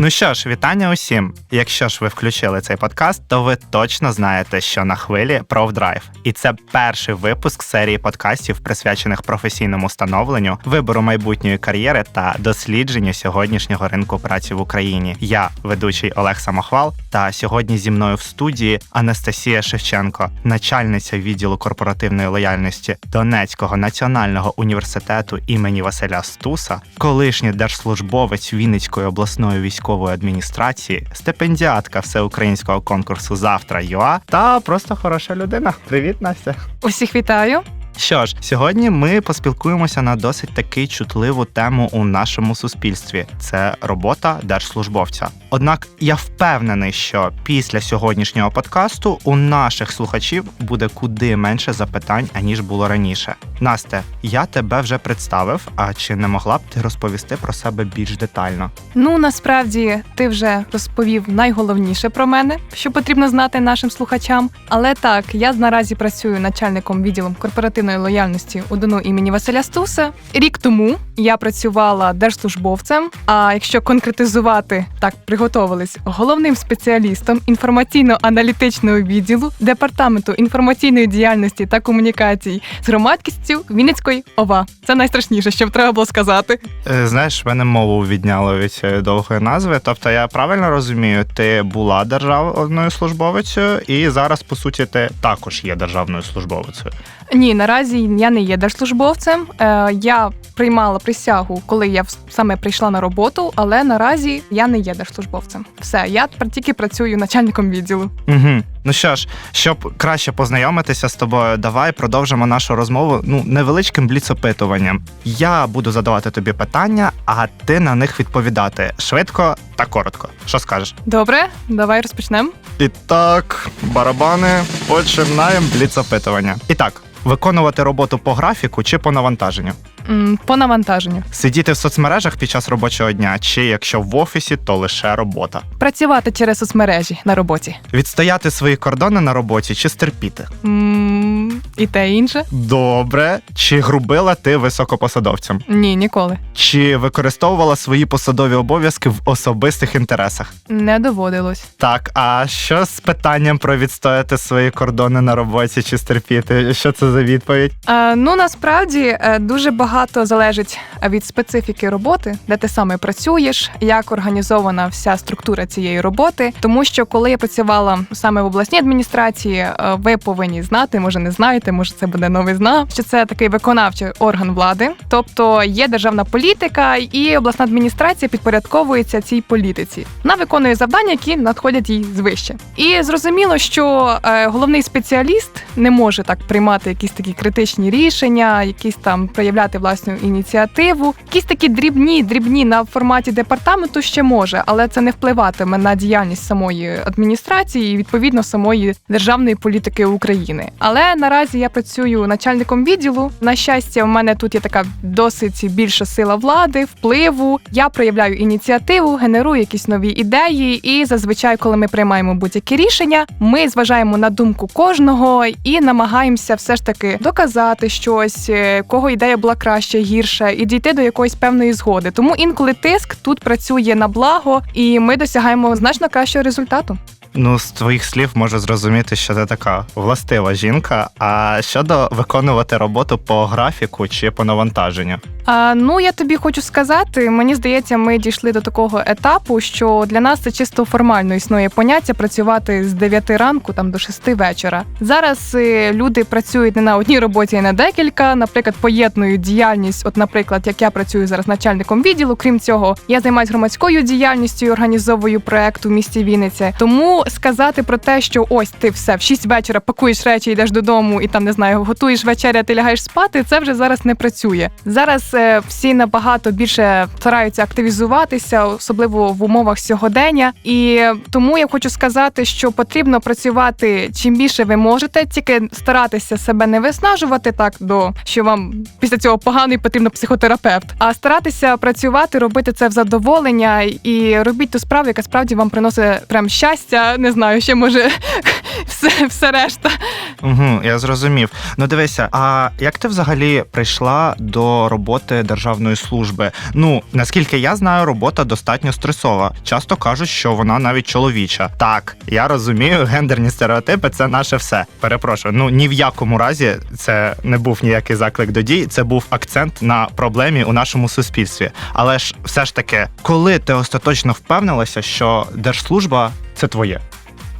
Ну що ж, вітання усім. Якщо ж ви включили цей подкаст, то ви точно знаєте, що на хвилі ProVDrive. І це перший випуск серії подкастів, присвячених професійному становленню, вибору майбутньої кар'єри та дослідженню сьогоднішнього ринку праці в Україні. Я ведучий Олег Самохвал. Та сьогодні зі мною в студії Анастасія Шевченко, начальниця відділу корпоративної лояльності Донецького національного університету імені Василя Стуса, колишній держслужбовець Вінницької обласної військової адміністрації, стипендіатка всеукраїнського конкурсу Завтра ЮА та просто хороша людина. Привіт, Настя. Усіх вітаю. Що ж, сьогодні ми поспілкуємося на досить таки чутливу тему у нашому суспільстві: це робота держслужбовця. Однак я впевнений, що після сьогоднішнього подкасту у наших слухачів буде куди менше запитань аніж було раніше. Насте, я тебе вже представив. А чи не могла б ти розповісти про себе більш детально? Ну насправді ти вже розповів найголовніше про мене, що потрібно знати нашим слухачам. Але так, я наразі працюю начальником відділом корпоративної лояльності УДНУ імені Василя Стуса. Рік тому я працювала держслужбовцем. А якщо конкретизувати, так приготовились головним спеціалістом інформаційно-аналітичного відділу департаменту інформаційної діяльності та комунікацій з громадськістю Вінницької ОВА. Це найстрашніше, що треба було сказати. Е, Знаєш, мене мову відняло від цієї довгої назви. Тобто, я правильно розумію, ти була державною службовицею, і зараз, по суті, ти також є державною службовицею. Ні, наразі я не є держслужбовцем. Е, я приймала присягу, коли я саме прийшла на роботу, але наразі я не є держслужбовцем. Все, я тепер тільки працюю начальником відділу. Угу. Ну що ж, щоб краще познайомитися з тобою, давай продовжимо нашу розмову ну невеличким бліцопитуванням. Я буду задавати тобі питання, а ти на них відповідати швидко та коротко. Що скажеш? Добре, давай розпочнемо. І так, барабани, починаємо бліцопитування. І так, виконувати роботу по графіку чи по навантаженню? М, По навантаженню. Сидіти в соцмережах під час робочого дня, чи якщо в офісі, то лише робота. Працювати через соцмережі на роботі. Відстояти свої кордони на роботі чи стерпіти? М, І те інше? Добре. Чи грубила ти високопосадовцям? Ні, ніколи. Чи використовувала свої посадові обов'язки в особистих інтересах? Не доводилось. Так, а що з питанням про відстояти свої кордони на роботі чи стерпіти? Що це за відповідь? Е, ну насправді е, дуже багато залежить від специфіки роботи, де ти саме працюєш, як організована вся структура цієї роботи. Тому що коли я працювала саме в обласній адміністрації, е, ви повинні знати, може не знаєте, може це буде новизна, що це такий виконавчий орган влади, тобто є державна політика, і обласна адміністрація підпорядковується цій політиці. Вона виконує завдання, які надходять їй звище. І зрозуміло, що е, головний спеціаліст не може так приймати якісь такі критичні рішення, якісь там проявляти власну ініціативу. Якісь такі дрібні, дрібні на форматі департаменту ще може, але це не впливатиме на діяльність самої адміністрації і відповідно самої державної політики України. Але наразі я працюю начальником відділу. На щастя, в мене тут є така досить більша сила влади, впливу. Я проявляю ініціативу, генерую якісь нові ідеї. І зазвичай, коли ми приймаємо будь-які рішення, ми зважаємо на думку кожного і намагаємося все ж таки доказати щось, е, кого ідея була краще, гірше, і дійти до якоїсь певної згоди. Тому інколи тиск тут працює на благо, і ми досягаємо значно кращого результату. Ну, з твоїх слів можу зрозуміти, що ти така властива жінка. А щодо виконувати роботу по графіку чи по навантаженню? А, ну я тобі хочу сказати, мені здається, ми дійшли до такого етапу, що для нас це чисто формально існує поняття працювати з 9 ранку там до 6 вечора. Зараз е, люди працюють не на одній роботі, а на декілька. Наприклад, поєднують діяльність. От, наприклад, як я працюю зараз начальником відділу. Крім цього, я займаюся громадською діяльністю і організовую проект у місті Вінниця. Тому сказати про те, що ось ти все в 6 вечора пакуєш речі, йдеш додому і там не знаю, готуєш вечеря, ти лягаєш спати. Це вже зараз не працює. Зараз е, всі набагато більше стараються активізуватися, особливо в умовах сьогодення. І тому я хочу сказати, що потрібно працювати чим більше ви можете, тільки старатися себе не виснажувати так до що вам після цього погано і потрібно психотерапевт, а старатися працювати, робити це в задоволення і робіть ту справу, яка справді вам приносить прям щастя. Не знаю, ще може все, все решта. Угу, я зрозумів. Ну дивися, а як ти взагалі прийшла до роботи державної служби? Ну наскільки я знаю, робота достатньо стресова. Часто кажуть, що вона навіть чоловіча. Так, я розумію, гендерні стереотипи це наше все. Перепрошую. Ну ні в якому разі це не був ніякий заклик до дій. Це був акцент на проблемі у нашому суспільстві. Але ж все ж таки, коли ти остаточно впевнилася, що держслужба це твоє.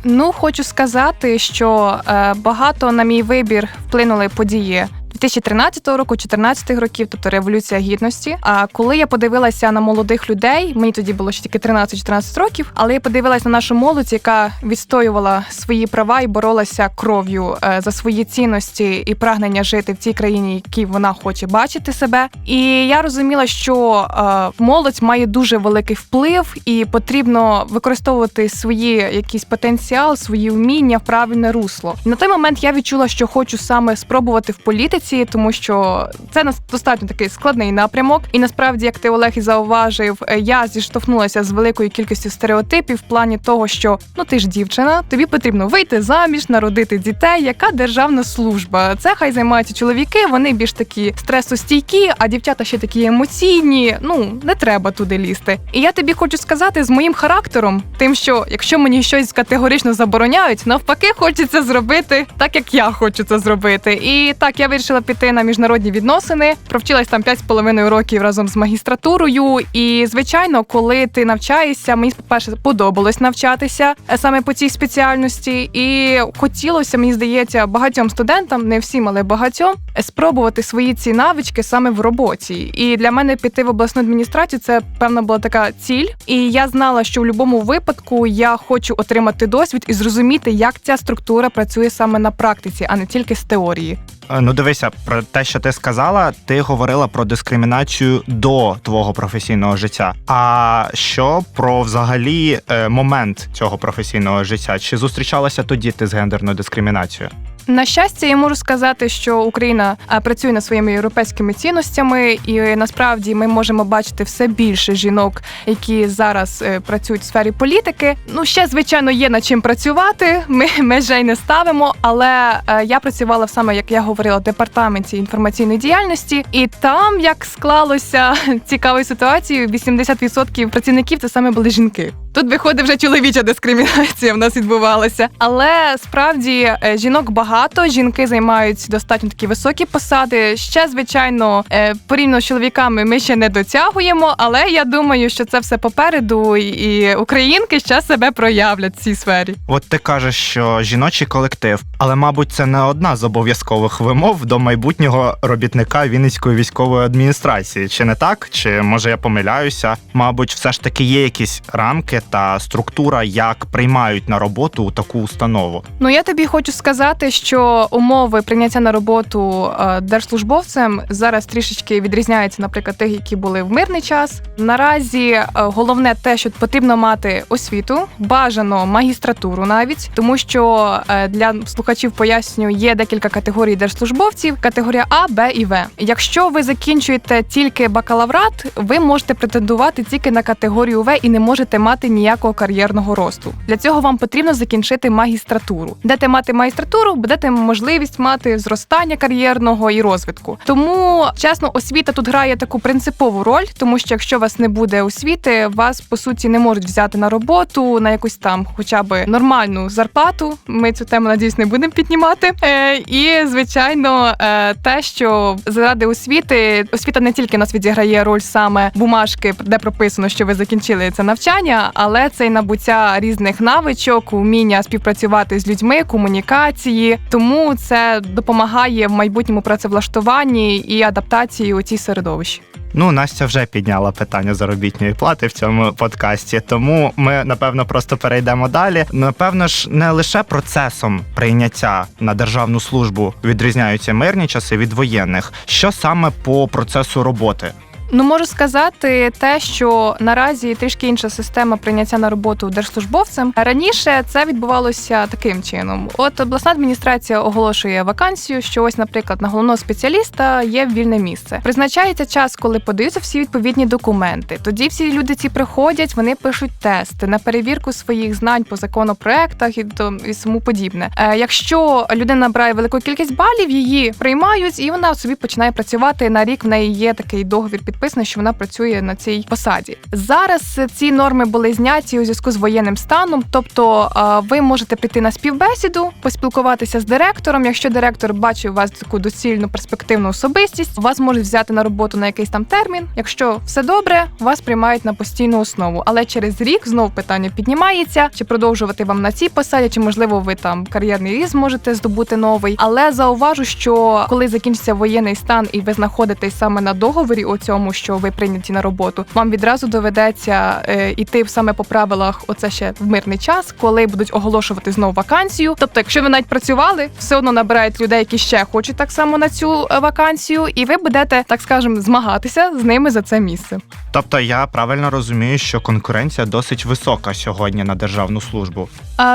Ну, хочу сказати, що е, багато на мій вибір вплинули події. 2013 року, 2014 років, тобто революція гідності. А коли я подивилася на молодих людей, мені тоді було ще тільки 13-14 років, але я подивилася на нашу молодь, яка відстоювала свої права і боролася кров'ю е, за свої цінності і прагнення жити в цій країні, якій вона хоче бачити себе. І я розуміла, що е, молодь має дуже великий вплив, і потрібно використовувати свої якийсь потенціал, свої вміння в правильне русло. На той момент я відчула, що хочу саме спробувати в політиці, тому що це достатньо такий складний напрямок. І насправді, як ти Олег і зауважив, е, я зіштовхнулася з великою кількістю стереотипів в плані того, що ну ти ж дівчина, тобі потрібно вийти заміж, народити дітей. Яка державна служба? Це хай займаються чоловіки, вони більш такі стресостійкі, а дівчата ще такі емоційні. Ну не треба туди лізти. І я тобі хочу сказати з моїм характером, тим, що якщо мені щось категорично забороняють, навпаки, хочеться зробити так, як я хочу це зробити. І так я вирішила піти на міжнародні відносини. Провчилась там 5,5 років разом з магістратурою. І звичайно, коли ти навчаєшся, мені по-перше подобалось навчатися е, саме по цій спеціальності, і хотілося, мені здається, багатьом студентам, не всім, але багатьом, е, спробувати свої ці навички саме в роботі. І для мене піти в обласну адміністрацію це певна була така ціль. І я знала, що в будь-якому випадку я хочу отримати досвід і зрозуміти, як ця структура працює саме на практиці, а не тільки з теорії. Е, Ну, дивися, про те, що ти сказала, ти говорила про дискримінацію до твого професійного життя. А що про взагалі е, момент цього професійного життя? Чи зустрічалася тоді ти з гендерною дискримінацією? На щастя, я можу сказати, що Україна е, працює над своїми європейськими цінностями, і насправді ми можемо бачити все більше жінок, які зараз е, працюють в сфері політики. Ну ще звичайно є над чим працювати. Ми межей не ставимо. Але е, я працювала саме, як я говорила, в департаменті інформаційної діяльності, і там як склалося цікавою ситуацією, 80% працівників це саме були жінки. Тут виходить вже чоловіча дискримінація в нас відбувалася. Але справді е, жінок багато, жінки займають достатньо такі високі посади. Ще, звичайно, е, порівняно з чоловіками ми ще не дотягуємо, але я думаю, що це все попереду, і- і українки ще себе проявлять в цій сфері. От ти кажеш, що жіночий колектив, але мабуть, це не одна з обов'язкових вимов до майбутнього робітника Вінницької військової адміністрації. Чи не так? Чи може я помиляюся? Мабуть, все ж таки є якісь рамки та структура, як приймають на роботу таку установу. Ну я тобі хочу сказати, що умови прийняття на роботу е, держслужбовцем зараз трішечки відрізняються, наприклад, тих, які були в мирний час. Наразі е, головне те, що потрібно мати освіту, бажано магістратуру навіть, тому що е, для слухачів поясню, є декілька категорій держслужбовців: категорія А, Б і В. Якщо ви закінчуєте тільки бакалаврат, ви можете претендувати тільки на категорію В і не можете мати ніякого кар'єрного росту. Для цього вам потрібно закінчити магістратуру. Будете мати магістратуру, будете можливість мати зростання кар'єрного і розвитку. Тому чесно, освіта тут грає таку принципову роль, тому що якщо у вас не буде освіти, вас по суті не можуть взяти на роботу на якусь там, хоча б нормальну зарплату. Ми цю тему надіюсь не будемо піднімати. Е, і звичайно, е, те, що заради освіти, освіта не тільки нас відіграє роль саме бумажки, де прописано, що ви закінчили це навчання, але це й набуття різних навичок, вміння співпрацювати з людьми, комунікації. Тому це допомагає в майбутньому працевлаштуванні і адаптації у цій середовищі. Ну, Настя вже підняла питання заробітної плати в цьому подкасті, тому ми напевно просто перейдемо далі. Напевно ж, не лише процесом прийняття на державну службу відрізняються мирні часи від воєнних. Що саме по процесу роботи? Ну можу сказати те, що наразі трішки інша система прийняття на роботу держслужбовцем. Раніше це відбувалося таким чином: от обласна адміністрація оголошує вакансію, що ось, наприклад, на головного спеціаліста є вільне місце. Призначається час, коли подаються всі відповідні документи. Тоді всі люди ці приходять, вони пишуть тести на перевірку своїх знань по законопроектах і то і тому подібне. Е, якщо людина набирає велику кількість балів, її приймають, і вона собі починає працювати на рік. В неї є такий договір підписаний, що вона працює на цій посаді. Зараз ці норми були зняті у зв'язку з воєнним станом. Тобто, ви можете прийти на співбесіду, поспілкуватися з директором. Якщо директор бачить у вас таку доцільну перспективну особистість, вас можуть взяти на роботу на якийсь там термін. Якщо все добре, вас приймають на постійну основу. Але через рік знов питання піднімається: чи продовжувати вам на цій посаді, чи можливо ви там кар'єрний ріст можете здобути новий. Але зауважу, що коли закінчиться воєнний стан і ви знаходитесь саме на договорі, у цьому, що ви прийняті на роботу, вам відразу доведеться е, іти саме по правилах. Оце ще в мирний час, коли будуть оголошувати знову вакансію. Тобто, якщо ви навіть працювали, все одно набирають людей, які ще хочуть так само на цю е, вакансію, і ви будете, так скажемо, змагатися з ними за це місце. Тобто я правильно розумію, що конкуренція досить висока сьогодні на державну службу.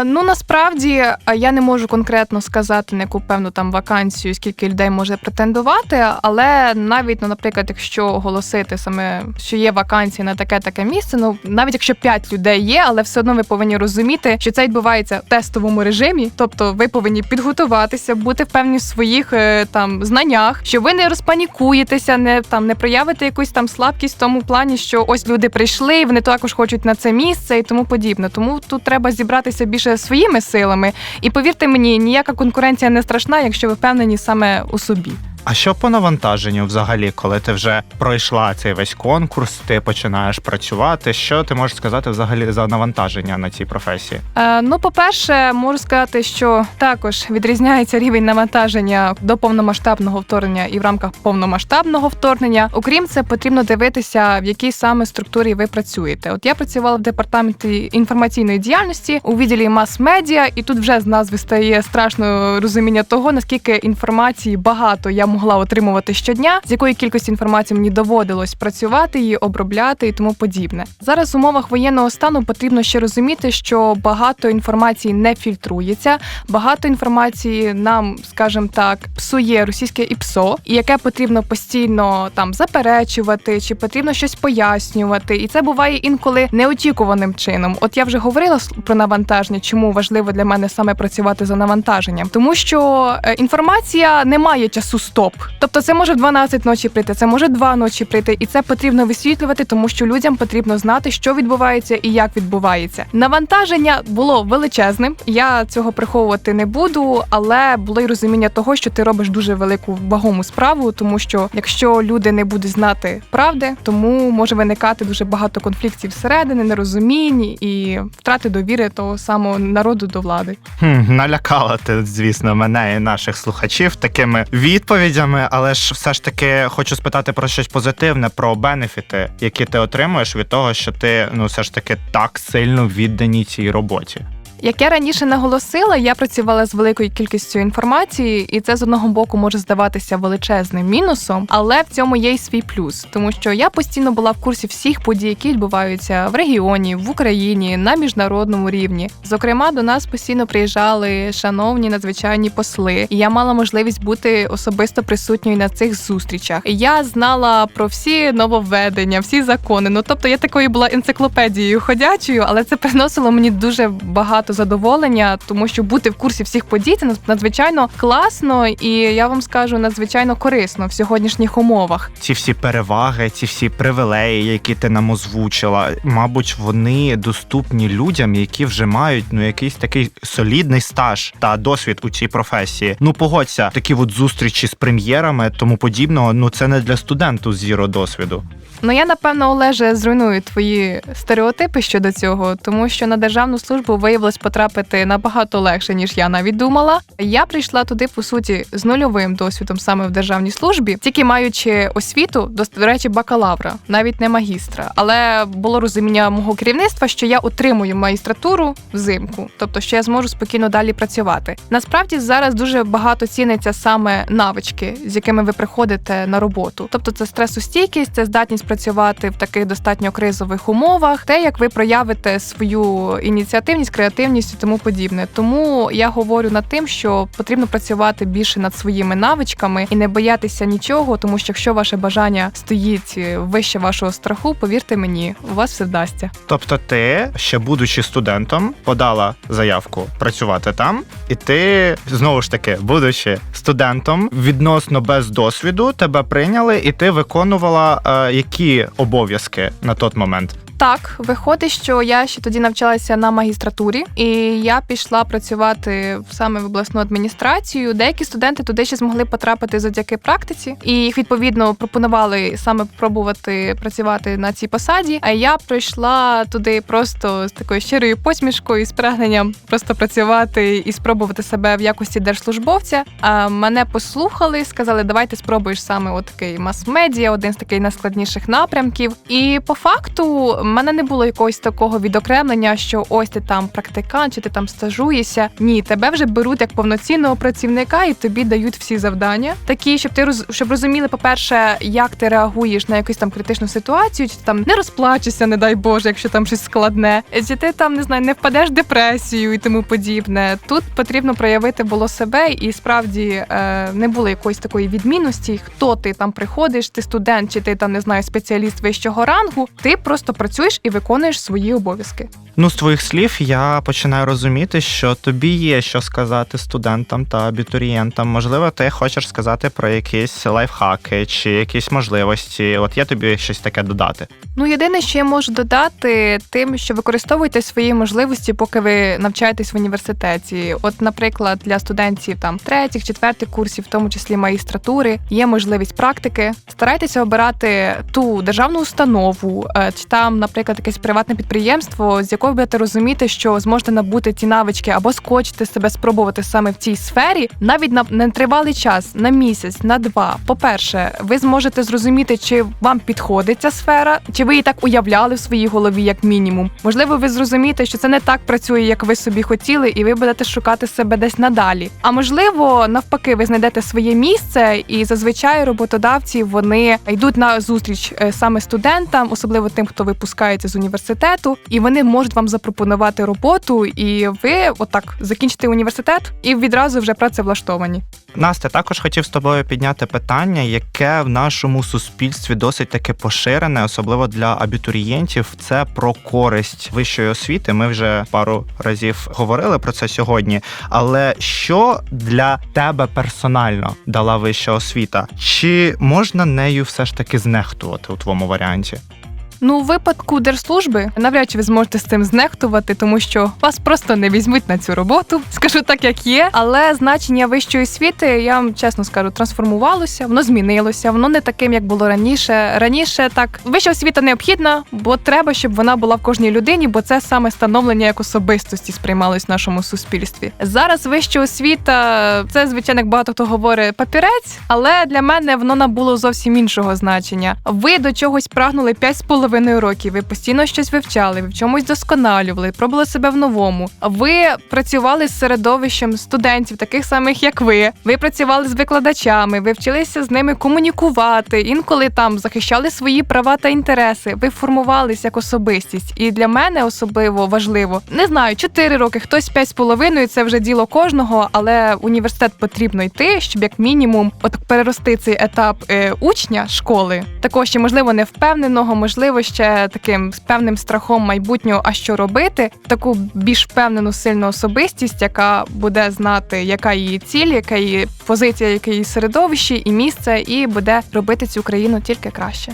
Ну насправді я не можу конкретно сказати на яку певну там вакансію, скільки людей може претендувати. Але навіть, ну, наприклад, якщо оголосити саме, що є вакансія на таке таке місце, ну навіть якщо 5 людей є, але все одно ви повинні розуміти, що це відбувається в тестовому режимі. Тобто ви повинні підготуватися, бути впевнені в своїх е, там знаннях, що ви не розпанікуєтеся, не там не проявите якусь там слабкість в тому плані, що ось люди прийшли, вони також хочуть на це місце і тому подібне. Тому тут треба зібратися більше своїми силами. І повірте мені, ніяка конкуренція не страшна, якщо ви впевнені саме у собі. А що по навантаженню взагалі, коли ти вже пройшла цей весь конкурс, ти починаєш працювати? Що ти можеш сказати взагалі за навантаження на цій професії? Е, ну, по-перше, можу сказати, що також відрізняється рівень навантаження до повномасштабного вторгнення і в рамках повномасштабного вторгнення. Окрім це, потрібно дивитися, в якій саме структурі ви працюєте. От я працювала в департаменті інформаційної діяльності у відділі мас-медіа, і тут вже з назви стає страшно розуміння того, наскільки інформації багато я могла отримувати щодня, з якої кількості інформації мені доводилось працювати, її обробляти і тому подібне. Зараз в умовах воєнного стану потрібно ще розуміти, що багато інформації не фільтрується, багато інформації нам, скажімо так, псує російське ІПСО, і яке потрібно постійно там заперечувати, чи потрібно щось пояснювати. І це буває інколи неочікуваним чином. От я вже говорила про навантаження, чому важливо для мене саме працювати за навантаженням, тому що е, інформація не має часу стоп. Тобто, це може в 12 ночі прийти, це може 2 ночі прийти, і це потрібно висвітлювати, тому що людям потрібно знати, що відбувається і як відбувається. Навантаження було величезним. Я цього приховувати не буду, але було й розуміння того, що ти робиш дуже велику вагому справу, тому що якщо люди не будуть знати правди, тому може виникати дуже багато конфліктів всередини, нерозумінь і втрати довіри того самого народу до влади. Хм, налякала ти, звісно, мене і наших слухачів такими відповідями, але ж все ж таки хочу спитати про щось позитивне, про бенефіти, які ти отримуєш від того, що ти ну все ж таки так сильно віддані цій роботі. Як я раніше наголосила, я працювала з великою кількістю інформації, і це з одного боку може здаватися величезним мінусом, але в цьому є й свій плюс, тому що я постійно була в курсі всіх подій, які відбуваються в регіоні, в Україні на міжнародному рівні. Зокрема, до нас постійно приїжджали шановні надзвичайні посли, і я мала можливість бути особисто присутньою на цих зустрічах. Я знала про всі нововведення, всі закони. Ну тобто я такою була енциклопедією ходячою, але це приносило мені дуже багато задоволення, тому що бути в курсі всіх подій це надзвичайно класно, і я вам скажу надзвичайно корисно в сьогоднішніх умовах. Ці всі переваги, ці всі привілеї, які ти нам озвучила, мабуть, вони доступні людям, які вже мають ну якийсь такий солідний стаж та досвід у цій професії. Ну погодься, такі от зустрічі з прем'єрами, тому подібного. Ну це не для студенту з зіро досвіду. Ну я напевно, Олеже, зруйную твої стереотипи щодо цього, тому що на державну службу виявилось потрапити набагато легше, ніж я навіть думала. Я прийшла туди, по суті, з нульовим досвідом саме в державній службі, тільки маючи освіту, до, речі, бакалавра, навіть не магістра. Але було розуміння мого керівництва, що я отримую магістратуру взимку, тобто що я зможу спокійно далі працювати. Насправді зараз дуже багато ціниться саме навички, з якими ви приходите на роботу. Тобто, це стресостійкість, це здатність працювати в таких достатньо кризових умовах, те, як ви проявите свою ініціативність, креативність і тому подібне. Тому я говорю над тим, що потрібно працювати більше над своїми навичками і не боятися нічого, тому що якщо ваше бажання стоїть вище вашого страху, повірте мені, у вас все вдасться. Тобто, ти, ще будучи студентом, подала заявку працювати там, і ти знову ж таки, будучи студентом, відносно без досвіду, тебе прийняли, і ти виконувала е, які обов'язки на той момент. Так, виходить, що я ще тоді навчалася на магістратурі, і я пішла працювати саме в обласну адміністрацію. Деякі студенти туди ще змогли потрапити завдяки практиці, і їх відповідно пропонували саме пробувати працювати на цій посаді. А я прийшла туди просто з такою щирою посмішкою, з прагненням просто працювати і спробувати себе в якості держслужбовця. А мене послухали, сказали, давай ти спробуєш саме от такий мас-медіа, один з таких найскладніших напрямків. І по факту мене не було якогось такого відокремлення, що ось ти там практикант, чи ти там стажуєшся. Ні, тебе вже беруть як повноцінного працівника і тобі дають всі завдання, такі, щоб ти роз щоб розуміли, по-перше, як ти реагуєш на якусь там критичну ситуацію, чи там не розплачешся, не дай Боже, якщо там щось складне, чи ти там не знаю, не впадеш в депресію і тому подібне. Тут потрібно проявити було себе, і справді е, не було якоїсь такої відмінності, хто ти там приходиш, ти студент, чи ти там не знаю, спеціаліст вищого рангу. Ти просто працюєш і виконуєш свої обов'язки. Ну, з твоїх слів я починаю розуміти, що тобі є що сказати студентам та абітурієнтам. Можливо, ти хочеш сказати про якісь лайфхаки чи якісь можливості. От є тобі щось таке додати. Ну, єдине, що я можу додати, тим, що використовуйте свої можливості, поки ви навчаєтесь в університеті. От, наприклад, для студентів там третіх, четвертих курсів, в тому числі магістратури, є можливість практики. Старайтеся обирати ту державну установу, е, чи там, наприклад, якесь приватне підприємство, з якого будете розуміти, що зможете набути ті навички або скочити себе, спробувати саме в цій сфері, навіть на нетривалий час, на місяць, на два. По-перше, ви зможете зрозуміти, чи вам підходить ця сфера, чи ви її так уявляли в своїй голові, як мінімум. Можливо, ви зрозумієте, що це не так працює, як ви собі хотіли, і ви будете шукати себе десь надалі. А можливо, навпаки, ви знайдете своє місце, і зазвичай роботодавці вони йдуть на зустріч е, саме студентам, особливо тим, хто випускається з університету, і вони можуть вам запропонувати роботу, і ви отак закінчите університет і відразу вже працевлаштовані. Настя, також хотів з тобою підняти питання, яке в нашому суспільстві досить таки поширене, особливо для абітурієнтів. Це про користь вищої освіти. Ми вже пару разів говорили про це сьогодні. Але що для тебе персонально дала вища освіта? Чи можна нею все ж таки знехтувати у твоєму варіанті? Ну, у випадку держслужби навряд чи ви зможете з цим знехтувати, тому що вас просто не візьмуть на цю роботу. Скажу так, як є. Але значення вищої освіти, я вам чесно скажу, трансформувалося, воно змінилося, воно не таким, як було раніше. Раніше так вища освіта необхідна, бо треба, щоб вона була в кожній людині, бо це саме становлення як особистості сприймалось в нашому суспільстві. Зараз вища освіта це звичайно, як багато хто говорить папірець, але для мене воно набуло зовсім іншого значення. Ви до чогось прагнули 5,5 половиною років ви постійно щось вивчали, ви в чомусь досконалювали, пробували себе в новому. Ви працювали з середовищем студентів, таких самих як ви. Ви працювали з викладачами, ви вчилися з ними комунікувати. Інколи там захищали свої права та інтереси. Ви формувались як особистість. І для мене особливо важливо не знаю, 4 роки, хтось 5 з половиною. Це вже діло кожного, але університет потрібно йти, щоб як мінімум от перерости цей етап е, учня школи. Також ще можливо невпевненого, можливо ще таким з певним страхом майбутнього, а що робити, таку більш впевнену сильну особистість, яка буде знати, яка її ціль, яка її позиція, яке її середовище і місце, і буде робити цю країну тільки краще.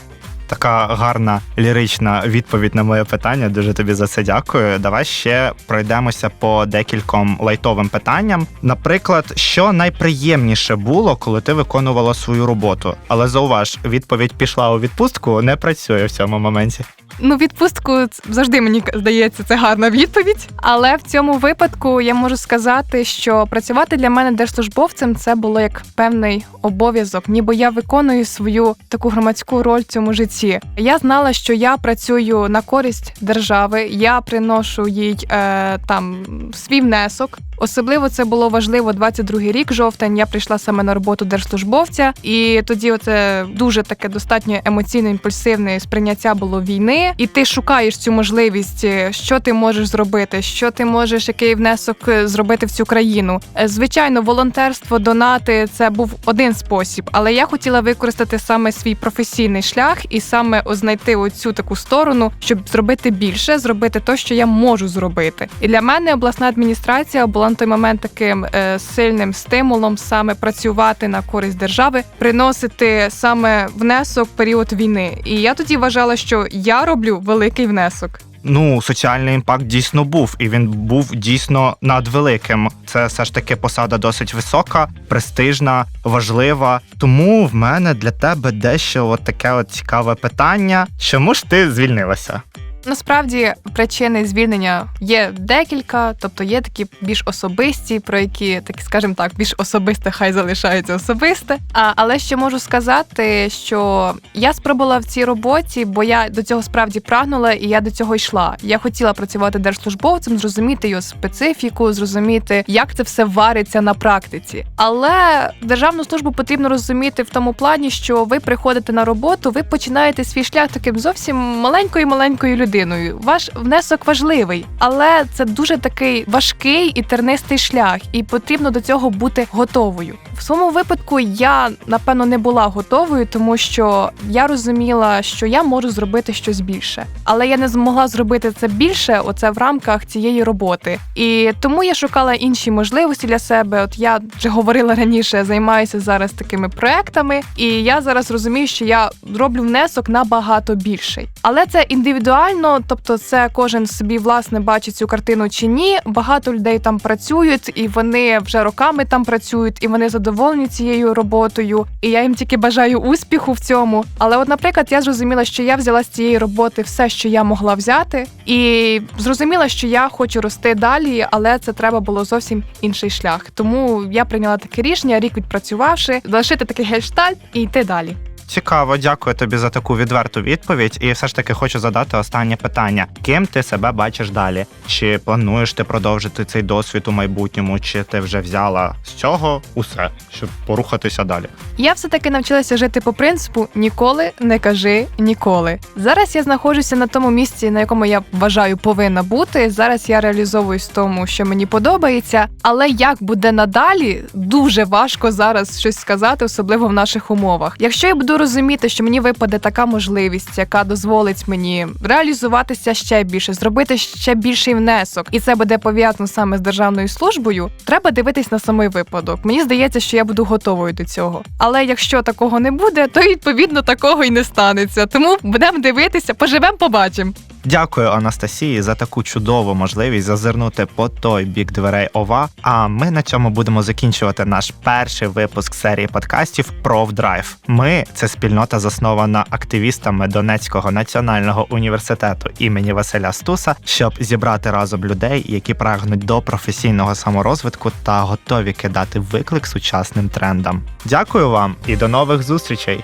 Така гарна лірична відповідь на моє питання. Дуже тобі за це дякую. Давай ще пройдемося по декільком лайтовим питанням. Наприклад, що найприємніше було, коли ти виконувала свою роботу? Але зауваж, відповідь пішла у відпустку, не працює в цьому моменті. Ну, відпустку завжди мені здається, це гарна відповідь. Але в цьому випадку я можу сказати, що працювати для мене держслужбовцем це було як певний обов'язок, ніби я виконую свою таку громадську роль в цьому житті. Я знала, що я працюю на користь держави, я приношу їй е, там свій внесок. Особливо це було важливо 22-й рік, жовтень. Я прийшла саме на роботу держслужбовця, і тоді оце дуже таке достатньо емоційно імпульсивне сприйняття було війни, і ти шукаєш цю можливість, е, що ти можеш зробити, що ти можеш, який внесок е, зробити в цю країну. Е, Звичайно, волонтерство, донати це був один спосіб, але я хотіла використати саме свій професійний шлях і саме знайти оцю таку сторону, щоб зробити більше, зробити те, що я можу зробити. І для мене обласна адміністрація була на той момент таким е, сильним стимулом саме працювати на користь держави, приносити саме внесок в період війни. І я тоді вважала, що я роблю великий внесок. Ну, соціальний імпакт дійсно був, і він був дійсно надвеликим. Це все ж таки посада досить висока, престижна, важлива. Тому в мене для тебе дещо от таке от цікаве питання. Чому ж ти звільнилася? Насправді причини звільнення є декілька, тобто є такі більш особисті, про які такі, скажімо так, більш особисте, хай залишається особисте. А але ще можу сказати, що я спробувала в цій роботі, бо я до цього справді прагнула, і я до цього йшла. Я хотіла працювати держслужбовцем, зрозуміти його специфіку, зрозуміти, як це все вариться на практиці. Але державну службу потрібно розуміти в тому плані, що ви приходите на роботу, ви починаєте свій шлях таким зовсім маленькою маленькою людиною. Ваш внесок важливий, але це дуже такий важкий і тернистий шлях, і потрібно до цього бути готовою. В своєму випадку я напевно не була готовою, тому що я розуміла, що я можу зробити щось більше, але я не змогла зробити це більше. Оце в рамках цієї роботи. І тому я шукала інші можливості для себе. От я вже говорила раніше, займаюся зараз такими проектами, і я зараз розумію, що я роблю внесок набагато більший. Але це індивідуально, тобто це кожен собі власне бачить цю картину чи ні. Багато людей там працюють, і вони вже роками там працюють, і вони задоволені цією роботою. І я їм тільки бажаю успіху в цьому. Але, от, наприклад, я зрозуміла, що я взяла з цієї роботи все, що я могла взяти, і зрозуміла, що я хочу рости далі, але це треба було зовсім інший шлях. Тому я прийняла таке рішення, рік відпрацювавши, залишити такий гельштальт і йти далі. Цікаво, дякую тобі за таку відверту відповідь. І все ж таки хочу задати останнє питання: ким ти себе бачиш далі? Чи плануєш ти продовжити цей досвід у майбутньому, чи ти вже взяла з цього усе, щоб порухатися далі? Я все таки навчилася жити по принципу ніколи не кажи ніколи. Зараз я знаходжуся на тому місці, на якому я вважаю повинна бути. Зараз я реалізовуюсь тому, що мені подобається. Але як буде надалі, дуже важко зараз щось сказати, особливо в наших умовах. Якщо я буду розуміти, що мені випаде така можливість, яка дозволить мені реалізуватися ще більше, зробити ще більший внесок, і це буде пов'язано саме з державною службою. Треба дивитись на самий випадок. Мені здається, що я буду готовою до цього. Але якщо такого не буде, то відповідно такого і не станеться. Тому будемо дивитися, поживемо, побачимо. Дякую, Анастасії, за таку чудову можливість зазирнути по той бік дверей ОВА. А ми на цьому будемо закінчувати наш перший випуск серії подкастів «Профдрайв». Ми це спільнота, заснована активістами Донецького національного університету імені Василя Стуса, щоб зібрати разом людей, які прагнуть до професійного саморозвитку та готові кидати виклик сучасним трендам. Дякую вам і до нових зустрічей!